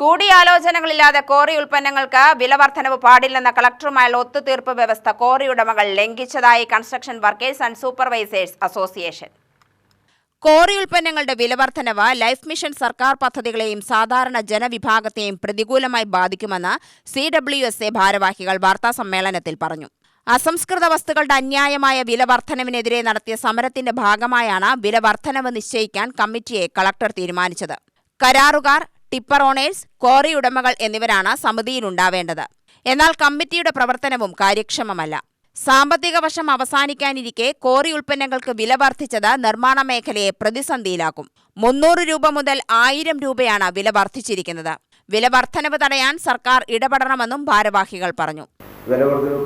കൂടിയാലോചനകളില്ലാതെ quarry ഉൽപ്പന്നങ്ങൾക്ക് വില വർധനവ് പാടില്ലെന്ന കളക്ടറുമായുള്ള ഒത്തുതീർപ്പ് വ്യവസ്ഥ കോറി ഉടമകൾ ലംഘിച്ചതായി construction workers and supervisors association. Quarry ഉൽപ്പന്നങ്ങളുടെ വിലവർദ്ധനവ് ലൈഫ് മിഷൻ സർക്കാർ പദ്ധതികളെയും സാധാരണ ജനവിഭാഗത്തെയും പ്രതികൂലമായി ബാധിക്കുമെന്ന് സി ഡബ്ല്യു എസ് എ ഭാരവാഹികൾ വാർത്താസമ്മേളനത്തിൽ പറഞ്ഞു. അസംസ്കൃത വസ്തുക്കളുടെ അന്യായമായ വില വർധനവിനെതിരെ നടത്തിയ സമരത്തിന്റെ ഭാഗമായാണ് വില വർധനവ് നിശ്ചയിക്കാൻ കമ്മിറ്റിയെ കളക്ടർ തീരുമാനിച്ചത്. കരാറുകാർ ടിപ്പർ ഓണേഴ്സ് ക്വാറി ഉടമകൾ എന്നിവരാണ് സമിതിയിലുണ്ടാവേണ്ടത്. എന്നാൽ കമ്മിറ്റിയുടെ പ്രവർത്തനവും കാര്യക്ഷമമല്ല. സാമ്പത്തിക വർഷം അവസാനിക്കാനിരിക്കെ കോറി ഉൽപ്പന്നങ്ങൾക്ക് വില വർദ്ധിച്ചത് നിർമ്മാണ മേഖലയെ പ്രതിസന്ധിയിലാക്കും. മുന്നൂറ് രൂപ മുതൽ ആയിരം രൂപയാണ് വില വർദ്ധിച്ചിരിക്കുന്നത്. വില വർധനവ് തടയാൻ സർക്കാർ ഇടപെടണമെന്നും ഭാരവാഹികൾ പറഞ്ഞു.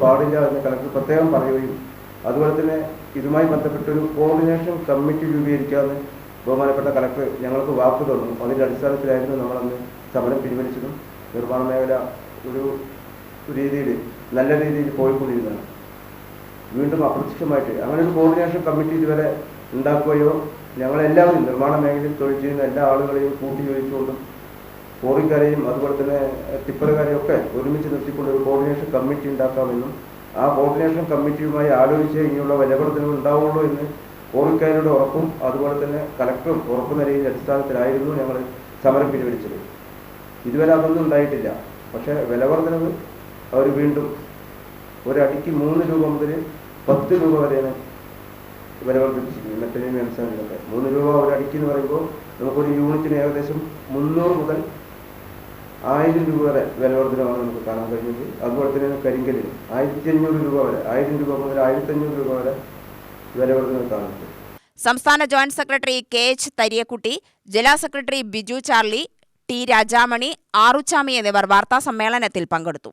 പാടില്ല എന്ന് കളക്ടർ പ്രത്യേകം പറയുകയും അതുപോലെ തന്നെ ഇതുമായി ബന്ധപ്പെട്ട ഒരു കോർഡിനേഷൻ കമ്മിറ്റി രൂപീകരിക്കാമെന്ന് ബഹുമാനപ്പെട്ട കളക്ടർ ഞങ്ങൾക്ക് വാക്ക് തന്നു. അതിന്റെ അടിസ്ഥാനത്തിലായിരുന്നു നമ്മളന്ന് സമരം പിൻവലിച്ചതും. നിർമ്മാണ മേഖല ഒരു രീതിയിൽ നല്ല രീതിയിൽ പോയിക്കൊണ്ടിരുന്നതാണ്. വീണ്ടും അപ്രത്യക്ഷമായിട്ട് അങ്ങനെ ഒരു കോർഡിനേഷൻ കമ്മിറ്റി ഇതുവരെ ഉണ്ടാക്കുകയോ ഞങ്ങളെല്ലാവരും നിർമ്മാണ മേഖലയിൽ തൊഴിൽ ചെയ്യുന്ന എല്ലാ ആളുകളെയും കൂട്ടി ചോദിച്ചുകൊണ്ടും കോറിക്കാരെയും അതുപോലെ തന്നെ ടിപ്പറുകാരെയും ഒക്കെ ഒരുമിച്ച് നിർത്തിക്കൊണ്ട് ഒരു കോർഡിനേഷൻ കമ്മിറ്റി ഉണ്ടാക്കാമെന്നും ആ കോർഡിനേഷൻ കമ്മിറ്റിയുമായി ആലോചിച്ച് ഇനിയുള്ള വിലപ്പെടുത്തലുകൾ ഉണ്ടാവുള്ളൂ എന്ന് കോറിക്കാരുടെ ഉറപ്പും അതുപോലെ തന്നെ കലക്ടറും ഉറപ്പ് നിലയിൽ അടിസ്ഥാനത്തിലായിരുന്നു ഞങ്ങൾ സമരം പിൻവലിച്ചത്. ഇതുവരെ അതൊന്നും ഉണ്ടായിട്ടില്ല. പക്ഷേ വിലവർദ്ധനവ് അവർ വീണ്ടും ഒരടിക്ക് മൂന്ന് രൂപ മുതൽ പത്ത് രൂപ വരെയാണ് വില വർദ്ധിപ്പിച്ചിരിക്കുന്നത്. മെറ്റലിനും എംസാനിനൊക്കെ മൂന്ന് രൂപ ഒരടിക്ക് എന്ന് പറയുമ്പോൾ നമുക്കൊരു യൂണിറ്റിന് ഏകദേശം മുന്നൂറ് മുതൽ ആയിരം രൂപ വരെ വില വർധനമാണ് നമുക്ക് കാണാൻ കഴിയുന്നത് അതുപോലെ തന്നെ കരിങ്കലിന് ആയിരത്തി അഞ്ഞൂറ് രൂപ വരെ ആയിരം രൂപ മുതൽ ആയിരത്തി അഞ്ഞൂറ് രൂപ വരെ സംസ്ഥാന joint secretary K H Thariyakutty ജില്ലാ secretary Biju Charlie T Rajamani Aruchami എന്നിവർ വാർത്താ സമ്മേളനത്തിൽ പങ്കെടുത്തു.